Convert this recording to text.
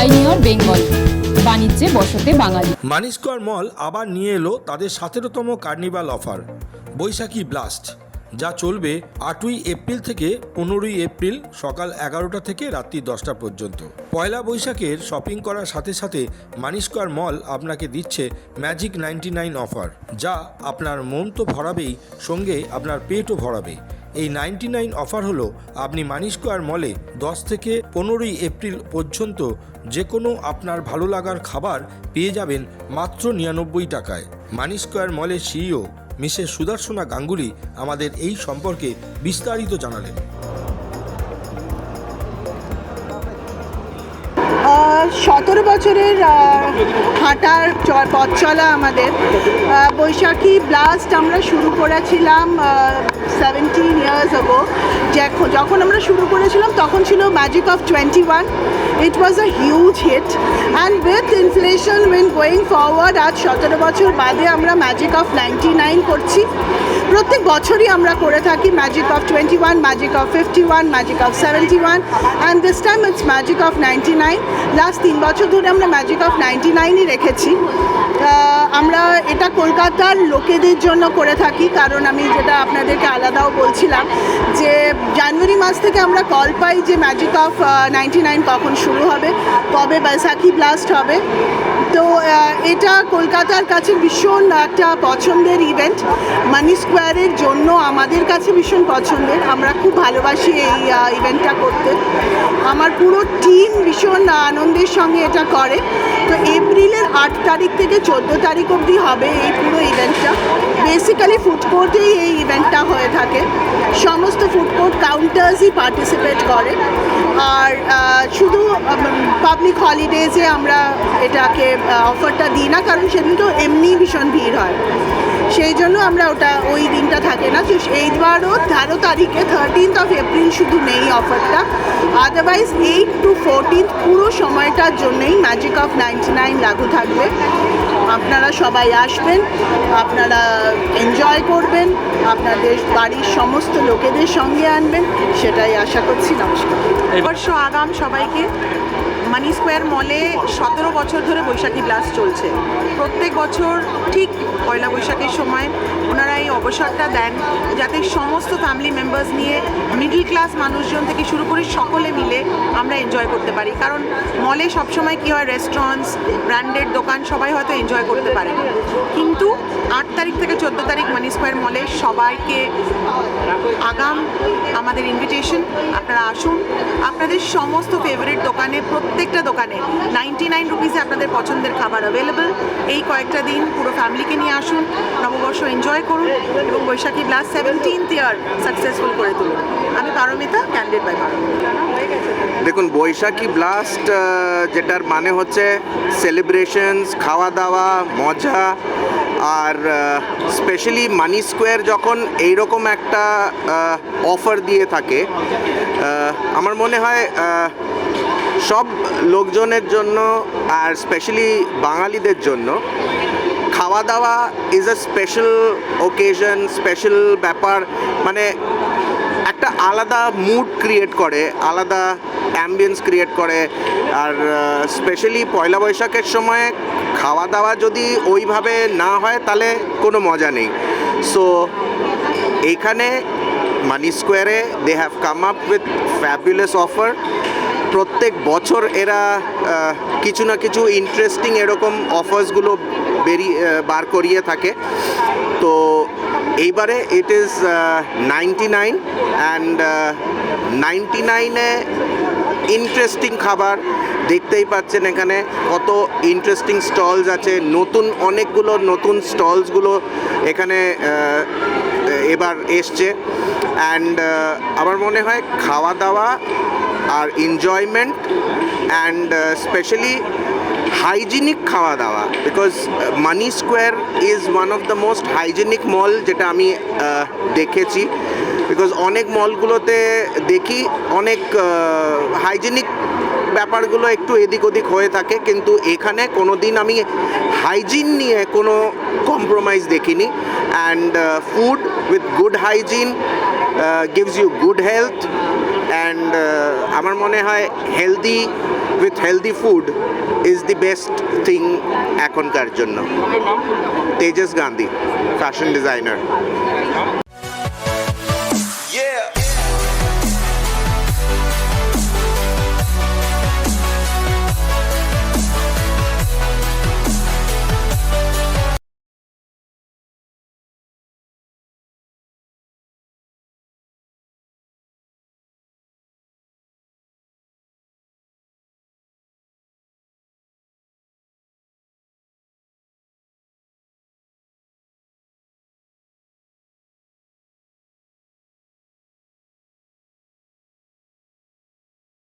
Pioneer Bengal. বাণিজ্যে বসতে বাঙালি। মানি মল আবার নিয়ে এলো তাদের সতেরোতম কার্নিভাল অফার। বৈশাখী ব্লাস্ট, যা চলবে আটই এপ্রিল থেকে পনেরোই এপ্রিল সকাল এগারোটা থেকে রাত্রি দশটা পর্যন্ত। পয়লা বৈশাখের শপিং করার সাথে সাথে মানি স্কোয়ার মল আপনাকে দিচ্ছে ম্যাজিক নাইনটি নাইন অফার, যা আপনার মন তো ভরাবেই, সঙ্গে আপনার পেটও ভরাবে। এই নাইনটি নাইন অফার হলো আপনি মানি স্কোয়ার মলে দশ থেকে পনেরোই এপ্রিল পর্যন্ত যে কোনো আপনার ভালো লাগার খাবার পেয়ে যাবেন মাত্র নিরানব্বই টাকায়। মানি স্কোয়ার মলের সিইও মিসেস সুদর্শনা গাঙ্গুলি আমাদের এই সম্পর্কে বিস্তারিত জানালেন। সতেরো বছরের হাঁটার পথ চলা আমাদের। বৈশাখী ব্লাস্ট আমরা শুরু করেছিলাম সেভেন্টিন ইয়ার্স অগো যখন আমরা শুরু করেছিলাম, তখন ছিল magic of twenty one it was a huge hit and with inflation win going forward আজ সতেরো বছর বাদে আমরা ম্যাজিক অফ নাইনটি নাইন করছি। প্রত্যেক বছরই আমরা করে থাকি magic of twenty one magic of fifty one magic of seventy one and this time it's magic of ninety nine last তিন বছর ধরে আমরা ম্যাজিক অফ নাইনটি নাইনই রেখেছি। আমরা এটা কলকাতার লোকেদের জন্য করে থাকি, কারণ আমি যেটা আপনাদেরকে আলাদাও বলছিলাম মাস থেকে আমরা কল পাই যে ম্যাজিক অফ নাইনটি নাইন কখন শুরু হবে, কবে বৈশাখী ব্লাস্ট হবে। তো এটা কলকাতার কাছে ভীষণ একটা পছন্দের ইভেন্ট মানি স্কোয়ারের জন্য আমাদের কাছে ভীষণ পছন্দের। আমরা খুব ভালোবাসি এই ইভেন্টটা করতে। আমার পুরো টিম ভীষণ আনন্দের সঙ্গে এটা করে। এপ্রিলের আট তারিখ থেকে চোদ্দ তারিখ অবধি হবে এই পুরো ইভেন্টটা বেসিক্যালি ফুড কোর্টেই এই ইভেন্টটা হয়ে থাকে। সমস্ত ফুড কোর্ট কাউন্টার্সই পার্টিসিপেট করে। আর শুধু পাবলিক হলিডেজে আমরা এটাকে অফারটা দিই না, কারণ সেদিন তো এমনি ভীষণ ভিড় হয়। সেই জন্য আমরা ওটা, ওই দিনটা থাকে না। তো এইবারও তেরো তারিখে থার্টিন্থ অফ এপ্রিল শুধু নেই অফারটা আদারওয়াইজ এইট টু ফোরটিন্থ পুরো সময়টার জন্যই ম্যাজিক অফ নাইনটি নাইন লাগু থাকবে। আপনারা সবাই আসবেন আপনারা এনজয় করবেন আপনাদের বাড়ির সমস্ত লোকেদের সঙ্গে আনবেন সেটাই আশা করছি নমস্কার। অবশ্য আগাম সবাইকে মানি স্কোয়ার মলে সতেরো বছর ধরে বৈশাখী ব্লাস্ট চলছে। প্রত্যেক বছর ঠিক পয়লা বৈশাখের সময় ওনারা এই অবসরটা দেন যাতে সমস্ত ফ্যামিলি মেম্বার্স নিয়ে মিডল ক্লাস মানুষজন থেকে শুরু করে সকলে মিলে আমরা এনজয় করতে পারি। কারণ মলে সবসময় কী হয় রেস্টুরেন্টস ব্র্যান্ডেড দোকান সবাই হয়তো এনজয় করতে পারে কিন্তু আট তারিখ থেকে চোদ্দ তারিখ মানি স্কোয়ার মলে সবাইকে আগাম আমাদের ইনভিটেশন আপনারা আসুন। আপনাদের সমস্ত ফেভারিট দোকানে প্রত্যেকটা দোকানে নাইনটি নাইন রুপিসে আপনাদের পছন্দের খাবার অ্যাভেলেবেল এই কয়েকটা দিন পুরো ফ্যামিলিকে নিয়ে আসুন, নববর্ষ এনজয় করুন এবং Baishakhi blast seventeenth year successful করে তুলুন। আমি পারমিতা ক্যান্ডিড বাই পারমিতা। দেখুন, বৈশাখী ব্লাস্ট যেটার মানে হচ্ছে সেলিব্রেশনস খাওয়া দাওয়া মজা, আর স্পেশালি মানি স্কোয়ার যখন এইরকম একটা অফার দিয়ে থাকে আমার মনে হয় সব লোকজনের জন্য আর স্পেশালি বাঙালিদের জন্য খাওয়া দাওয়া is a special occasion special ব্যাপার মানে একটা আলাদা মুড ক্রিয়েট করে, আলাদা অ্যাম্বিয়েন্স ক্রিয়েট করে। আর স্পেশালি পয়লা বৈশাখের সময় খাওয়া দাওয়া যদি ওইভাবে না হয়, তাহলে কোনো মজা নেই। সো এইখানে মানি স্কোয়ারে they have come up with fabulous offer প্রত্যেক বছর এরা কিছু না কিছু ইন্টারেস্টিং এরকম অফার্সগুলো বেরিয়ে বার করিয়ে থাকে। তো এইবারে it is ninety nine and ninety নাইনে ইন্টারেস্টিং খাবার। দেখতেই পাচ্ছেন এখানে কত ইন্টারেস্টিং স্টলস আছে। নতুন অনেকগুলো নতুন স্টলসগুলো এখানে এবার এসছে। অ্যান্ড আমার মনে হয় খাওয়া দাওয়া আর এনজয়মেন্ট অ্যান্ড স্পেশালি হাইজিনিক খাওয়া দাওয়া because Mani square is one of the most hygienic mall যেটা আমি দেখেছি বিকজ অনেক মলগুলোতে দেখি অনেক হাইজিনিক ব্যাপারগুলো একটু এদিক ওদিক হয়ে থাকে, কিন্তু এখানে কোনো দিন আমি হাইজিন নিয়ে কোনো কম্প্রোমাইজ দেখিনি and food with good hygiene gives you good health and আমার মনে হয় healthy with healthy food is the best thing এখনকার জন্য। Tejas Gandhi fashion designer